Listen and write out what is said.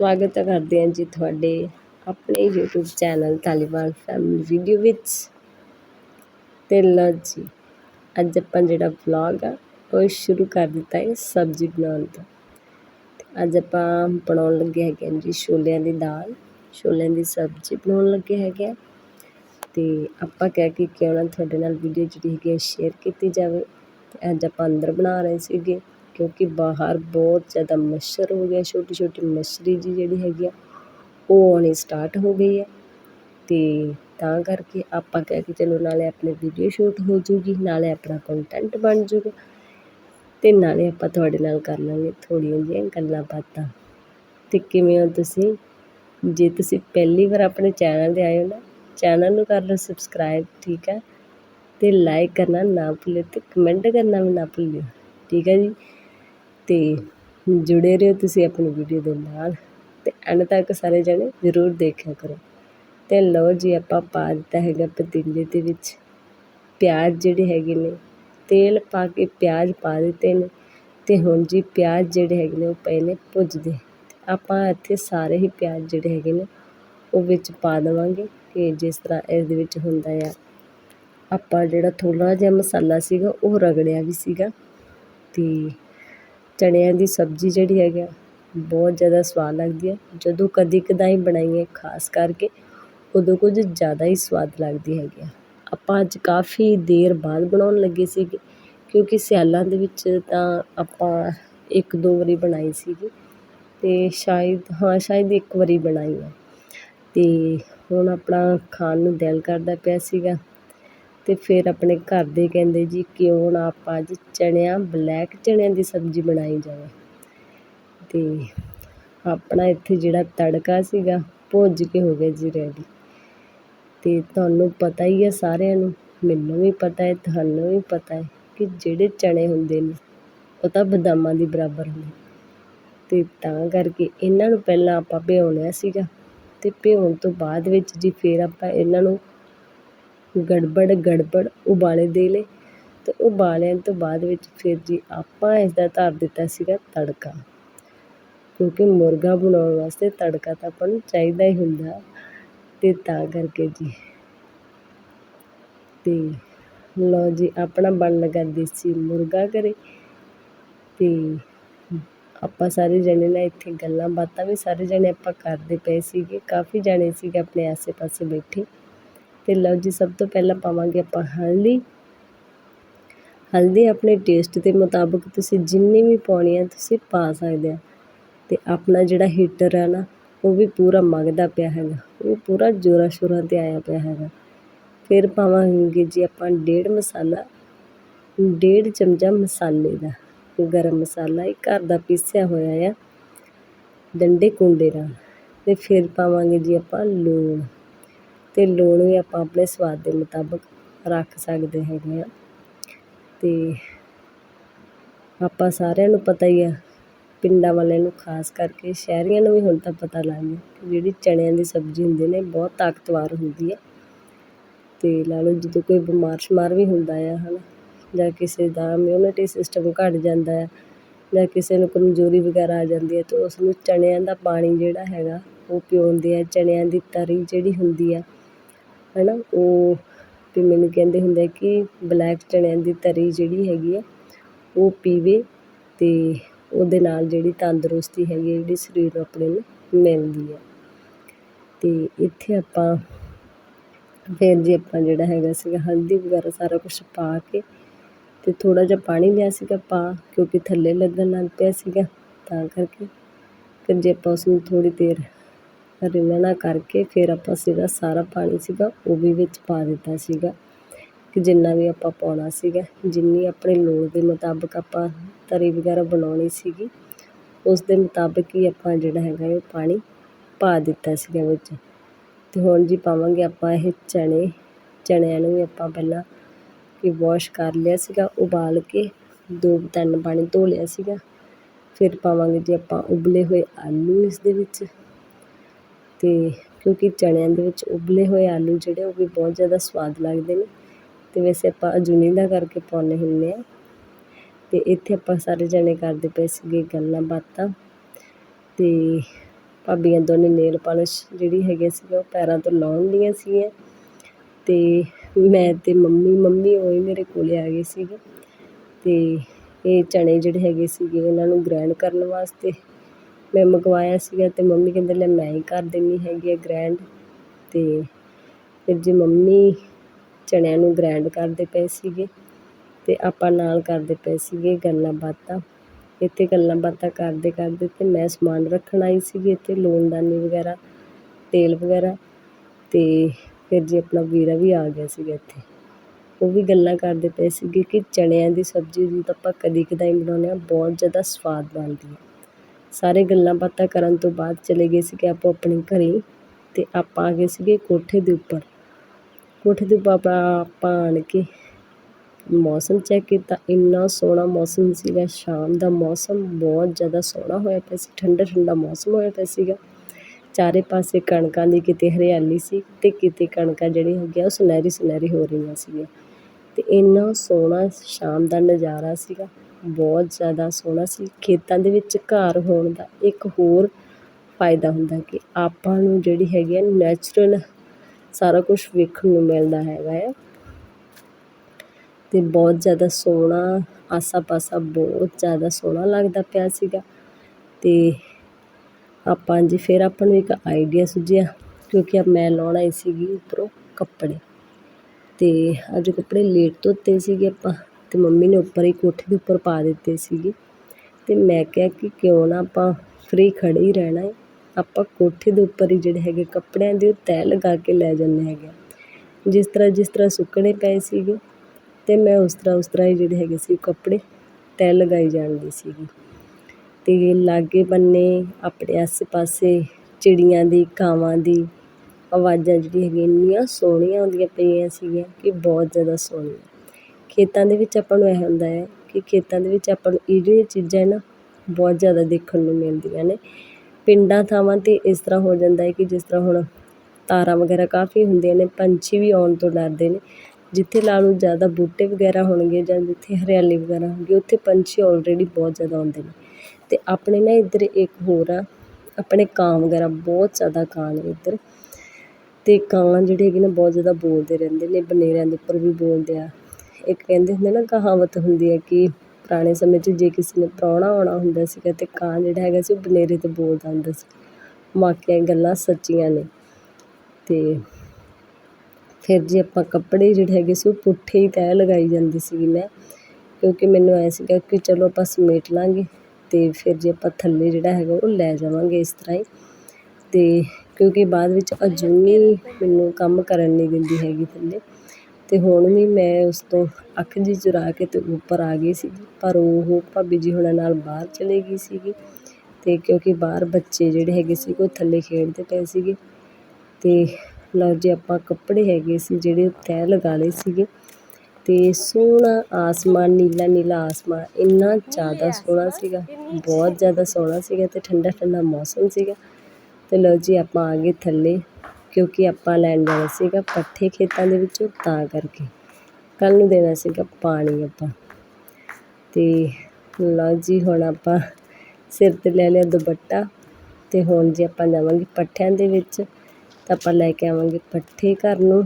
ਸਵਾਗਤ ਕਰਦੇ ਹਾਂ ਜੀ ਤੁਹਾਡੇ ਆਪਣੇ YouTube channel Taliban family video ਵਿੱਚ। ਤੇ ਲਓ ਜੀ, ਅੱਜ ਆਪਾਂ ਜਿਹੜਾ ਵਲੌਗ ਆ, ਉਹ ਸ਼ੁਰੂ ਕਰ ਦਿੱਤਾ ਹੈ ਸਬਜ਼ੀ ਬਣਾਉਣ ਤੋਂ। ਤੇ ਅੱਜ ਆਪਾਂ ਬਣਾਉਣ ਲੱਗੇ ਹੈਗੇ ਹਾਂ ਜੀ ਛੋਲਿਆਂ ਦੀ ਦਾਲ, ਛੋਲਿਆਂ ਦੀ ਸਬਜ਼ੀ ਬਣਾਉਣ ਲੱਗੇ ਹੈਗੇ ਆ ਤੇ ਆਪਾਂ ਕਹਿ ਕੇ ਕਿਉਂ ਨਾ ਤੁਹਾਡੇ ਨਾਲ ਵੀਡੀਓ ਜਿਹੜੀ ਹੈਗੀ ਸ਼ੇਅਰ ਕੀਤੀ ਜਾਵੇ। ਤੇ ਅੱਜ ਆਪਾਂ ਅੰਦਰ ਬਣਾ ਰਹੇ ਸੀਗੇ। ਕਿਉਂਕਿ ਬਾਹਰ ਬਹੁਤ ਜ਼ਿਆਦਾ ਮੱਛਰ ਹੋ ਗਿਆ ਛੋਟੀ ਛੋਟੀ ਮੱਛਰੀ ਜਿਹੀ ਜਿਹੜੀ ਹੈਗੀ ਆ, ਉਹ ਆਉਣੀ ਸਟਾਰਟ ਹੋ ਗਈ ਹੈ ਅਤੇ ਤਾਂ ਕਰਕੇ ਆਪਾਂ ਕਿਹਾ ਕਿ ਚਲੋ ਨਾਲੇ ਆਪਣੀ ਵੀਡੀਓ ਸ਼ੂਟ ਹੋ ਜੂਗੀ, ਨਾਲੇ ਆਪਣਾ ਕੰਟੈਂਟ ਬਣ ਜੂਗਾ। ਅਤੇ ਨਾਲੇ ਆਪਾਂ ਤੁਹਾਡੇ ਨਾਲ ਕਰ ਲਾਂਗੇ ਥੋੜ੍ਹੀਆਂ ਜਿਹੀਆਂ ਗੱਲਾਂ ਬਾਤਾਂ। ਅਤੇ ਕਿਵੇਂ ਹੋ ਤੁਸੀਂ? ਜੇ ਤੁਸੀਂ ਪਹਿਲੀ ਵਾਰ ਆਪਣੇ ਚੈਨਲ 'ਤੇ ਆਏ ਹੋ ਨਾ ਚੈਨਲ ਨੂੰ ਕਰ ਲਓ ਸਬਸਕ੍ਰਾਈਬ ਠੀਕ ਹੈ ਅਤੇ ਲਾਈਕ ਕਰਨਾ ਨਾ ਭੁੱਲਿਓ ਅਤੇ ਕਮੈਂਟ ਕਰਨਾ ਵੀ ਨਾ ਭੁੱਲਿਓ, ਠੀਕ ਹੈ ਜੀ? ਤੇ ਜੁੜੇ ਰਹੋ ਤੁਸੀਂ ਆਪਣੀ ਵੀਡੀਓ ਦੇ ਨਾਲ ਅਤੇ ਐਂਡ ਤੱਕ ਸਾਰੇ ਜਣੇ ਜ਼ਰੂਰ ਦੇਖਿਆ ਕਰੋ। ਅਤੇ ਲਓ ਜੀ, ਆਪਾਂ ਪਾ ਦਿੱਤਾ ਹੈਗਾ ਪਤੀਲੇ ਦੇ ਵਿੱਚ। ਪਿਆਜ਼ ਜਿਹੜੇ ਹੈਗੇ ਨੇ, ਤੇਲ ਪਾ ਕੇ ਪਿਆਜ਼ ਪਾ ਦਿੱਤੇ ਨੇ ਅਤੇ ਹੁਣ ਜੀ ਪਿਆਜ਼ ਜਿਹੜੇ ਹੈਗੇ ਨੇ ਉਹ ਪਏ ਨੇ ਭੁੱਜਦੇ। ਆਪਾਂ ਇੱਥੇ ਸਾਰੇ ਹੀ ਪਿਆਜ਼ ਜਿਹੜੇ ਹੈਗੇ ਨੇ ਉਹ ਵਿੱਚ ਪਾ ਦੇਵਾਂਗੇ ਕਿ ਜਿਸ ਤਰ੍ਹਾਂ ਇਸ ਦੇ ਵਿੱਚ ਹੁੰਦਾ ਆ। ਆਪਾਂ ਜਿਹੜਾ ਥੋੜ੍ਹਾ ਜਿਹਾ ਮਸਾਲਾ ਸੀਗਾ ਉਹ ਰਗੜਿਆ ਵੀ ਸੀਗਾ ਅਤੇ ਚਣਿਆਂ ਦੀ ਸਬਜ਼ੀ ਜਿਹੜੀ ਹੈਗੀ ਆ, ਬਹੁਤ ਜ਼ਿਆਦਾ ਸਵਾਦ ਲੱਗਦੀ ਹੈ ਜਦੋਂ ਕਦੀ ਕਦਾਈ ਬਣਾਈਏ ਖਾਸ ਕਰਕੇ, ਉਦੋਂ ਕੁਝ ਜ਼ਿਆਦਾ ਹੀ ਸਵਾਦ ਲੱਗਦੀ ਹੈਗੀ ਆ। ਆਪਾਂ ਅੱਜ ਕਾਫੀ ਦੇਰ ਬਾਅਦ ਬਣਾਉਣ ਲੱਗੇ ਸੀਗੇ, ਕਿਉਂਕਿ ਸਿਆਲਾਂ ਦੇ ਵਿੱਚ ਤਾਂ ਆਪਾਂ ਇੱਕ ਦੋ ਵਾਰੀ ਬਣਾਈ ਸੀਗੀ ਅਤੇ ਸ਼ਾਇਦ, ਹਾਂ, ਸ਼ਾਇਦ ਇੱਕ ਵਾਰੀ ਬਣਾਈ ਆ। ਅਤੇ ਹੁਣ ਆਪਣਾ ਖਾਣ ਨੂੰ ਦਿਲ ਕਰਦਾ ਪਿਆ ਸੀਗਾ। ਅਤੇ ਫਿਰ ਆਪਣੇ ਘਰ ਦੇ ਕਹਿੰਦੇ ਜੀ ਕਿਉਂ ਨਾ ਆਪਾਂ ਅੱਜ ਚਣਿਆਂ, ਬਲੈਕ ਚਣਿਆਂ ਦੀ ਸਬਜ਼ੀ ਬਣਾਈ ਜਾਵੇ। ਅਤੇ ਆਪਣਾ ਇੱਥੇ ਜਿਹੜਾ ਤੜਕਾ ਸੀਗਾ, ਭੁੱਜ ਕੇ ਹੋ ਗਿਆ ਜੀ ਰੈਡੀ ਅਤੇ ਤੁਹਾਨੂੰ ਪਤਾ ਹੀ ਹੈ ਸਾਰਿਆਂ ਨੂੰ, ਮੈਨੂੰ ਵੀ ਪਤਾ ਹੈ, ਤੁਹਾਨੂੰ ਵੀ ਪਤਾ ਹੈ ਕਿ ਜਿਹੜੇ ਚਣੇ ਹੁੰਦੇ ਨੇ, ਉਹ ਤਾਂ ਬਦਾਮਾਂ ਦੀ ਬਰਾਬਰ ਹੁੰਦੇ ਅਤੇ ਤਾਂ ਕਰਕੇ ਇਹਨਾਂ ਨੂੰ ਪਹਿਲਾਂ ਆਪਾਂ ਭਿਉਣਿਆ ਸੀਗਾ ਅਤੇ ਭਿਉਣ ਤੋਂ ਬਾਅਦ ਵਿੱਚ ਜੀ ਫਿਰ ਆਪਾਂ ਇਹਨਾਂ ਨੂੰ ਗੜਬੜ ਗੜਬੜ ਉਬਾਲੇ ਦੇ ਲਏ ਅਤੇ ਉਬਾਲਿਆਂ ਤੋਂ ਬਾਅਦ ਵਿੱਚ ਫਿਰ ਜੀ ਆਪਾਂ ਇਸਦਾ ਧਰ ਦਿੱਤਾ ਸੀਗਾ ਤੜਕਾ। ਕਿਉਂਕਿ ਮੁਰਗਾ ਬਣਾਉਣ ਵਾਸਤੇ ਤੜਕਾ ਤਾਂ ਆਪਾਂ ਨੂੰ ਚਾਹੀਦਾ ਹੀ ਹੁੰਦਾ ਅਤੇ ਤਾਂ ਕਰਕੇ ਜੀ। ਅਤੇ ਲਓ ਜੀ, ਆਪਣਾ ਬਣ ਲੱਗਾ ਦੇਸੀ ਮੁਰਗਾ ਘਰੇ ਅਤੇ ਆਪਾਂ ਸਾਰੇ ਜਣੇ ਨਾ ਇੱਥੇ ਗੱਲਾਂ ਬਾਤਾਂ ਵੀ ਸਾਰੇ ਜਣੇ ਆਪਾਂ ਕਰਦੇ ਪਏ ਸੀਗੇ, ਕਾਫੀ ਜਣੇ ਸੀਗੇ ਆਪਣੇ ਆਸੇ-ਪਾਸੇ ਬੈਠੇ। ਤੇ ਲਓ ਜੀ, ਸਭ ਤੋਂ ਪਹਿਲਾਂ ਪਾਵਾਂਗੇ ਆਪਾਂ ਹਲਦੀ। ਹਲਦੀ ਆਪਣੇ ਟੇਸਟ ਦੇ ਮੁਤਾਬਕ ਤੁਸੀਂ ਜਿੰਨੀ ਵੀ ਪਾਉਣੀ ਹੈ ਤੁਸੀਂ ਪਾ ਸਕਦੇ ਆ। ਅਤੇ ਆਪਣਾ ਜਿਹੜਾ ਹੀਟਰ ਹੈ ਨਾ, ਉਹ ਵੀ ਪੂਰਾ ਮਗਦਾ ਪਿਆ ਹੈਗਾ। ਉਹ ਪੂਰਾ ਜ਼ੋਰਾਂ ਸ਼ੋਰਾਂ ਤੇ ਆਇਆ ਪਿਆ ਹੈਗਾ। ਫਿਰ ਪਾਵਾਂਗੇ ਜੀ ਆਪਾਂ ਡੇਢ ਮਸਾਲਾ, ਡੇਢ ਚਮਚਾ ਮਸਾਲੇ ਦਾ ਗਰਮ ਮਸਾਲਾ। ਇਹ ਘਰ ਦਾ ਪੀਸਿਆ ਹੋਇਆ ਆ ਡੰਡੇ ਕੁੰਡੇ ਨਾਲ। ਅਤੇ ਫਿਰ ਪਾਵਾਂਗੇ ਜੀ ਆਪਾਂ ਲੂਣ। ਅਤੇ ਲੂਣ ਵੀ ਆਪਾਂ ਆਪਣੇ ਸਵਾਦ ਦੇ ਮੁਤਾਬਕ ਰੱਖ ਸਕਦੇ ਹੈਗੇ ਹਾਂ ਅਤੇ ਆਪਾਂ ਸਾਰਿਆਂ ਨੂੰ ਪਤਾ ਹੀ ਆ, ਪਿੰਡਾਂ ਵਾਲਿਆਂ ਨੂੰ, ਖਾਸ ਕਰਕੇ ਸ਼ਹਿਰੀਆਂ ਨੂੰ ਵੀ ਹੁਣ ਤਾਂ ਪਤਾ ਲੱਗ ਗਿਆ ਕਿ ਜਿਹੜੀ ਚਣਿਆਂ ਦੀ ਸਬਜ਼ੀ ਹੁੰਦੀ ਨੇ, ਬਹੁਤ ਤਾਕਤਵਰ ਹੁੰਦੀ ਹੈ ਅਤੇ ਲਾ ਲਓ ਜਦੋਂ ਕੋਈ ਬਿਮਾਰ ਸ਼ਮਾਰ ਵੀ ਹੁੰਦਾ ਆ ਹੈ ਨਾ ਜਾਂ ਕਿਸੇ ਦਾ ਇਮਿਊਨਿਟੀ ਸਿਸਟਮ ਘੱਟ ਜਾਂਦਾ ਹੈ ਜਾਂ ਕਿਸੇ ਨੂੰ ਕਮਜ਼ੋਰੀ ਵਗੈਰਾ ਆ ਜਾਂਦੀ ਹੈ ਤਾਂ ਉਸ ਨੂੰ ਚਣਿਆਂ ਦਾ ਪਾਣੀ ਜਿਹੜਾ ਹੈਗਾ, ਉਹ ਪਿਉਂਦੇ ਆ, ਚਣਿਆਂ ਦੀ ਤਰੀ ਜਿਹੜੀ ਹੁੰਦੀ ਆ ਹੈ ਨਾ ਉਹ ਵੀ ਮੈਨੂੰ ਕਹਿੰਦੇ ਹੁੰਦੇ ਕਿ ਬਲੈਕ ਚਣਿਆਂ ਦੀ ਤਰੀ ਜਿਹੜੀ ਹੈਗੀ ਆ, ਉਹ ਪੀਵੇ ਅਤੇ ਉਹਦੇ ਨਾਲ ਜਿਹੜੀ ਤੰਦਰੁਸਤੀ ਹੈਗੀ ਜਿਹੜੀ ਸਰੀਰ ਨੂੰ ਆਪਣੇ ਨੂੰ ਮਿਲਦੀ ਹੈ ਅਤੇ ਇੱਥੇ ਆਪਾਂ ਫਿਰ ਜੀ ਆਪਾਂ ਜਿਹੜਾ ਹੈਗਾ ਸੀਗਾ, ਹਲਦੀ ਵਗੈਰਾ ਸਾਰਾ ਕੁਛ ਪਾ ਕੇ ਅਤੇ ਥੋੜ੍ਹਾ ਜਿਹਾ ਪਾਣੀ ਲਿਆ ਸੀਗਾ ਪਾ, ਕਿਉਂਕਿ ਥੱਲੇ ਲੱਗਣ ਲੱਗ ਪਿਆ ਸੀਗਾ, ਤਾਂ ਕਰਕੇ। ਫਿਰ ਜੇ ਆਪਾਂ ਉਸਨੂੰ ਥੋੜ੍ਹੀ ਦੇਰ ਰਿੰਨਣਾ ਕਰਕੇ ਫਿਰ ਆਪਾਂ ਸੀਗਾ ਸਾਰਾ ਪਾਣੀ ਸੀਗਾ ਉਹ ਵੀ ਵਿੱਚ ਪਾ ਦਿੱਤਾ ਸੀਗਾ। ਕਿ ਜਿੰਨਾ ਵੀ ਆਪਾਂ ਪਾਉਣਾ ਸੀਗਾ, ਜਿੰਨੀ ਆਪਣੇ ਲੋੜ ਦੇ ਮੁਤਾਬਕ ਆਪਾਂ ਤਰੀ ਵਗੈਰਾ ਬਣਾਉਣੀ ਸੀਗੀ, ਉਸ ਦੇ ਮੁਤਾਬਕ ਹੀ ਆਪਾਂ ਜਿਹੜਾ ਹੈਗਾ ਇਹ ਪਾਣੀ ਪਾ ਦਿੱਤਾ ਸੀਗਾ ਵਿੱਚ। ਅਤੇ ਹੁਣ ਜੀ ਪਾਵਾਂਗੇ ਆਪਾਂ ਇਹ ਚਣੇ ਚਣਿਆਂ ਨੂੰ ਵੀ ਆਪਾਂ ਪਹਿਲਾਂ ਕਿ ਵਾਸ਼ ਕਰ ਲਿਆ ਸੀਗਾ, ਉਬਾਲ ਕੇ ਦੋ ਤਿੰਨ ਪਾਣੀ ਧੋ ਲਿਆ ਸੀਗਾ। ਫਿਰ ਪਾਵਾਂਗੇ ਜੀ ਆਪਾਂ ਉਬਲੇ ਹੋਏ ਆਲੂ ਇਸ ਦੇ ਵਿੱਚ। ਅਤੇ ਕਿਉਂਕਿ ਚਣਿਆਂ ਦੇ ਵਿੱਚ ਉਬਲੇ ਹੋਏ ਆਲੂ ਜਿਹੜੇ ਉਹ ਵੀ ਬਹੁਤ ਜ਼ਿਆਦਾ ਸਵਾਦ ਲੱਗਦੇ ਨੇ। ਅਤੇ ਵੈਸੇ ਆਪਾਂ ਅਜੂਨੀ ਦਾ ਕਰਕੇ ਪਾਉਂਦੇ ਹੁੰਦੇ ਹਾਂ। ਅਤੇ ਇੱਥੇ ਆਪਾਂ ਸਾਰੇ ਜਣੇ ਕਰਦੇ ਪਏ ਸੀਗੇ ਗੱਲਾਂ ਬਾਤਾਂ। ਅਤੇ ਭਾਬੀਆਂ ਦੋਨੇ ਨੇਲ ਪਾਲਿਸ਼ ਜਿਹੜੀ ਹੈਗੀ ਸੀਗੀ ਉਹ ਪੈਰਾਂ ਤੋਂ ਲਾਉਣ ਦੀਆਂ ਸੀਗੀਆਂ। ਅਤੇ ਮੈਂ ਅਤੇ ਮੰਮੀ ਮੰਮੀ ਉਹੀ ਮੇਰੇ ਕੋਲ ਆ ਗਏ ਸੀਗੇ। ਅਤੇ ਇਹ ਚਣੇ ਜਿਹੜੇ ਹੈਗੇ ਸੀਗੇ, ਇਹਨਾਂ ਨੂੰ ਗ੍ਰੈਂਡ ਕਰਨ ਵਾਸਤੇ ਮੈਂ ਮੰਗਵਾਇਆ ਸੀਗਾ ਅਤੇ ਮੰਮੀ ਕਹਿੰਦੇ ਲੈ ਮੈਂ ਹੀ ਕਰ ਦਿੰਦੀ ਹੈਗੀ ਆ ਗ੍ਰੈਂਡ ਅਤੇ ਫਿਰ ਜੀ ਮੰਮੀ ਚਣਿਆਂ ਨੂੰ ਗ੍ਰੈਂਡ ਕਰਦੇ ਪਏ ਸੀਗੇ ਅਤੇ ਆਪਾਂ ਨਾਲ ਕਰਦੇ ਪਏ ਸੀਗੇ ਗੱਲਾਂ ਬਾਤਾਂ। ਇੱਥੇ ਗੱਲਾਂ ਬਾਤਾਂ ਕਰਦੇ ਕਰਦੇ ਅਤੇ ਮੈਂ ਸਮਾਨ ਰੱਖਣ ਆਈ ਸੀਗੀ ਇੱਥੇ, ਲੂਣਦਾਨੀ ਵਗੈਰਾ, ਤੇਲ ਵਗੈਰਾ ਅਤੇ ਫਿਰ ਜੀ ਆਪਣਾ ਵੀਰਾ ਵੀ ਆ ਗਿਆ ਸੀਗਾ ਇੱਥੇ। ਉਹ ਵੀ ਗੱਲਾਂ ਕਰਦੇ ਪਏ ਸੀਗੇ ਕਿ ਚਣਿਆਂ ਦੀ ਸਬਜ਼ੀ ਤਾਂ ਆਪਾਂ ਕਦੀ ਕਦਾਈ ਬਣਾਉਂਦੇ ਹਾਂ, ਬਹੁਤ ਜ਼ਿਆਦਾ ਸਵਾਦ ਬਣਦੀ ਹੈ। ਸਾਰੇ ਗੱਲਾਂ ਬਾਤਾਂ ਕਰਨ ਤੋਂ ਬਾਅਦ ਚਲੇ ਗਏ ਸੀਗੇ ਆਪੋ ਆਪਣੇ ਘਰੇ ਅਤੇ ਆਪਾਂ ਆ ਗਏ ਸੀਗੇ ਕੋਠੇ ਦੇ ਉੱਪਰ। ਕੋਠੇ ਦੇ ਉੱਪਰ ਆਪਾਂ ਆਪਾਂ ਆਣ ਕੇ ਮੌਸਮ ਚੈੱਕ ਕੀਤਾ, ਇੰਨਾ ਸੋਹਣਾ ਮੌਸਮ ਸੀਗਾ, ਸ਼ਾਮ ਦਾ ਮੌਸਮ ਬਹੁਤ ਜ਼ਿਆਦਾ ਸੋਹਣਾ ਹੋਇਆ ਪਿਆ ਸੀ, ਠੰਡਾ ਠੰਡਾ ਮੌਸਮ ਹੋਇਆ ਪਿਆ ਸੀਗਾ। ਚਾਰੇ ਪਾਸੇ ਕਣਕਾਂ ਦੀ ਕਿਤੇ ਹਰਿਆਲੀ ਸੀ ਅਤੇ ਕਿਤੇ ਕਣਕਾਂ ਜਿਹੜੀ ਹੈਗੀਆਂ ਉਹ ਸੁਨਹਿਰੀ ਸੁਨਹਿਰੀ ਹੋ ਰਹੀਆਂ ਸੀਗੀਆਂ। ਅਤੇ ਇੰਨਾ ਸੋਹਣਾ ਸ਼ਾਮ ਦਾ ਨਜ਼ਾਰਾ ਸੀਗਾ। ਬਹੁਤ ਜ਼ਿਆਦਾ ਸੋਹਣਾ ਸੀ। ਖੇਤਾਂ ਦੇ ਵਿੱਚ ਘਰ ਹੋਣ ਦਾ ਇੱਕ ਹੋਰ ਫਾਇਦਾ ਹੁੰਦਾ ਕਿ ਆਪਾਂ ਨੂੰ ਜਿਹੜੀ ਹੈਗੀ ਆ ਨੈਚੁਰਲ ਸਾਰਾ ਕੁਛ ਵੇਖਣ ਨੂੰ ਮਿਲਦਾ ਹੈਗਾ ਆ। ਅਤੇ ਬਹੁਤ ਜ਼ਿਆਦਾ ਸੋਹਣਾ ਆਸਾ ਪਾਸਾ ਬਹੁਤ ਜ਼ਿਆਦਾ ਸੋਹਣਾ ਲੱਗਦਾ ਪਿਆ ਸੀਗਾ। ਅਤੇ ਆਪਾਂ ਜੀ ਫਿਰ ਆਪਾਂ ਨੂੰ ਇੱਕ ਆਈਡੀਆ ਸੁਝਿਆ ਕਿਉਂਕਿ ਮੈਂ ਲਾਉਣਾ ਹੀ ਸੀਗੀ ਉੱਪਰੋਂ ਕੱਪੜੇ। ਅਤੇ ਅੱਜ ਕੱਪੜੇ ਲੇਟ ਧੋਤੇ ਸੀਗੇ ਆਪਾਂ। ਅਤੇ ਮੰਮੀ ਨੇ ਉੱਪਰ ਹੀ ਕੋਠੇ ਦੇ ਉੱਪਰ ਪਾ ਦਿੱਤੇ ਸੀਗੇ। ਅਤੇ ਮੈਂ ਕਿਹਾ ਕਿ ਕਿਉਂ ਨਾ ਆਪਾਂ ਫ੍ਰੀ ਖੜ੍ਹੇ ਹੀ ਰਹਿਣਾ ਹੈ ਆਪਾਂ ਕੋਠੇ ਦੇ ਉੱਪਰ ਹੀ ਜਿਹੜੇ ਹੈਗੇ ਕੱਪੜਿਆਂ ਦੀ ਉਹ ਤੈਅ ਲਗਾ ਕੇ ਲੈ ਜਾਂਦੇ ਹੈਗੇ ਜਿਸ ਤਰ੍ਹਾਂ ਜਿਸ ਤਰ੍ਹਾਂ ਸੁੱਕਣੇ ਪਏ ਸੀਗੇ ਅਤੇ ਮੈਂ ਉਸ ਤਰ੍ਹਾਂ ਉਸ ਤਰ੍ਹਾਂ ਹੀ ਜਿਹੜੇ ਹੈਗੇ ਸੀ ਕੱਪੜੇ ਤੈਅ ਲਗਾਈ ਜਾਂਦੀ ਸੀਗੀ। ਅਤੇ ਲਾਗੇ ਬੰਨੇ ਆਪਣੇ ਆਸੇ ਪਾਸੇ ਚਿੜੀਆਂ ਦੀ, ਕਾਵਾਂ ਦੀ ਆਵਾਜ਼ਾਂ ਜਿਹੜੀਆਂ ਹੈਗੀਆਂ ਇੰਨੀਆਂ ਸੋਹਣੀਆਂ ਆਉਂਦੀਆਂ ਪਈਆਂ ਸੀਗੀਆਂ ਕਿ ਬਹੁਤ ਜ਼ਿਆਦਾ ਸੋਹਣੀਆਂ। ਖੇਤਾਂ ਦੇ ਵਿੱਚ ਆਪਾਂ ਨੂੰ ਇਹ ਹੁੰਦਾ ਹੈ ਕਿ ਖੇਤਾਂ ਦੇ ਵਿੱਚ ਆਪਾਂ ਨੂੰ ਇਹ ਜਿਹੜੀਆਂ ਚੀਜ਼ਾਂ ਨਾ ਬਹੁਤ ਜ਼ਿਆਦਾ ਦੇਖਣ ਨੂੰ ਮਿਲਦੀਆਂ ਨੇ। ਪਿੰਡਾਂ, ਥਾਵਾਂ 'ਤੇ ਇਸ ਤਰ੍ਹਾਂ ਹੋ ਜਾਂਦਾ ਹੈ ਕਿ ਜਿਸ ਤਰ੍ਹਾਂ ਹੁਣ ਤਾਰਾਂ ਵਗੈਰਾ ਕਾਫੀ ਹੁੰਦੀਆਂ ਨੇ, ਪੰਛੀ ਵੀ ਆਉਣ ਤੋਂ ਡਰਦੇ ਨੇ। ਜਿੱਥੇ ਲਾ ਲਓ ਜ਼ਿਆਦਾ ਬੂਟੇ ਵਗੈਰਾ ਹੋਣਗੇ ਜਾਂ ਜਿੱਥੇ ਹਰਿਆਲੀ ਵਗੈਰਾ ਹੋਊਗੀ, ਉੱਥੇ ਪੰਛੀ ਆਲਰੇਡੀ ਬਹੁਤ ਜ਼ਿਆਦਾ ਆਉਂਦੇ ਨੇ। ਅਤੇ ਆਪਣੇ ਨਾ ਇੱਧਰ ਇੱਕ ਹੋਰ ਆ, ਆਪਣੇ ਕਾਂ ਵਗੈਰਾ ਬਹੁਤ ਜ਼ਿਆਦਾ ਕਾਂ ਨੇ ਇੱਧਰ। ਅਤੇ ਕਾਂ ਜਿਹੜੇ ਹੈਗੇ ਨੇ, ਬਹੁਤ ਜ਼ਿਆਦਾ ਬੋਲਦੇ ਰਹਿੰਦੇ ਨੇ, ਬਨੇਰਿਆਂ ਦੇ ਉੱਪਰ ਵੀ ਬੋਲਦੇ ਆ। ਇੱਕ ਕਹਿੰਦੇ ਹੁੰਦੇ ਨਾ, ਕਹਾਵਤ ਹੁੰਦੀ ਹੈ ਕਿ ਪੁਰਾਣੇ ਸਮੇਂ 'ਚ ਜੇ ਕਿਸੇ ਨੇ ਪ੍ਰਾਹੁਣਾ ਆਉਣਾ ਹੁੰਦਾ ਸੀਗਾ ਅਤੇ ਕਾਂ ਜਿਹੜਾ ਹੈਗਾ ਸੀ ਉਹ ਬਨੇਰੇ 'ਤੇ ਬੋਲਦਾ ਹੁੰਦਾ ਸੀ। ਵਾਕਿਆ ਇਹ ਗੱਲਾਂ ਸੱਚੀਆਂ ਨੇ। ਅਤੇ ਫਿਰ ਜੀ ਆਪਾਂ ਕੱਪੜੇ ਜਿਹੜੇ ਹੈਗੇ ਸੀ ਉਹ ਪੁੱਠੇ ਹੀ ਤੈਅ ਲਗਾਈ ਜਾਂਦੀ ਸੀਗੀ ਮੈਂ, ਕਿਉਂਕਿ ਮੈਨੂੰ ਐਂ ਸੀਗਾ ਕਿ ਚਲੋ ਆਪਾਂ ਸਮੇਟ ਲਾਂਗੇ ਅਤੇ ਫਿਰ ਜੇ ਆਪਾਂ ਥੱਲੇ ਜਿਹੜਾ ਹੈਗਾ ਉਹ ਲੈ ਜਾਵਾਂਗੇ ਇਸ ਤਰ੍ਹਾਂ ਹੀ। ਅਤੇ ਕਿਉਂਕਿ ਬਾਅਦ ਵਿੱਚ ਅਜੂਨੀ ਮੈਨੂੰ ਕੰਮ ਕਰਨ ਨਹੀਂ ਦਿੰਦੀ ਹੈਗੀ ਥੱਲੇ। ਅਤੇ ਹੁਣ ਵੀ ਮੈਂ ਉਸ ਤੋਂ ਅੱਖ ਜਿਹੀ ਚੁਰਾ ਕੇ ਅਤੇ ਉੱਪਰ ਆ ਗਈ ਸੀਗੀ, ਪਰ ਉਹ ਭਾਬੀ ਜੀ ਹੋਣਾ ਨਾਲ ਬਾਹਰ ਚਲੇ ਗਈ ਸੀਗੀ ਅਤੇ ਕਿਉਂਕਿ ਬਾਹਰ ਬੱਚੇ ਜਿਹੜੇ ਹੈਗੇ ਸੀ ਉਹ ਥੱਲੇ ਖੇਡਦੇ ਪਏ ਸੀਗੇ ਅਤੇ ਲਓ ਜੀ ਆਪਾਂ ਕੱਪੜੇ ਹੈਗੇ ਸੀ ਜਿਹੜੇ ਤੈਅ ਲਗਾ ਲਏ ਸੀਗੇ ਅਤੇ ਸੋਹਣਾ ਆਸਮਾਨ, ਨੀਲਾ ਨੀਲਾ ਆਸਮਾਨ ਇੰਨਾ ਜ਼ਿਆਦਾ ਸੋਹਣਾ ਸੀਗਾ, ਬਹੁਤ ਜ਼ਿਆਦਾ ਸੋਹਣਾ ਸੀਗਾ ਅਤੇ ਠੰਡਾ ਠੰਡਾ ਮੌਸਮ ਸੀਗਾ ਅਤੇ ਲਓ ਜੀ ਆਪਾਂ ਆ ਗਏ ਥੱਲੇ ਕਿਉਂਕਿ ਆਪਾਂ ਲੈਣ ਜਾਣਾ ਸੀਗਾ ਪੱਠੇ ਖੇਤਾਂ ਦੇ ਵਿੱਚੋਂ ਤਾਂ ਕਰਕੇ। ਕੱਲ੍ਹ ਨੂੰ ਦੇਣਾ ਸੀਗਾ ਪਾਣੀ ਆਪਾਂ। ਅਤੇ ਲਓ ਜੀ, ਹੁਣ ਆਪਾਂ ਸਿਰ 'ਤੇ ਲੈ ਲਿਆ ਦੁਪੱਟਾ ਅਤੇ ਹੁਣ ਜੇ ਆਪਾਂ ਜਾਵਾਂਗੇ ਪੱਠਿਆਂ ਦੇ ਵਿੱਚ ਤਾਂ ਆਪਾਂ ਲੈ ਕੇ ਆਵਾਂਗੇ ਪੱਠੇ ਘਰ ਨੂੰ।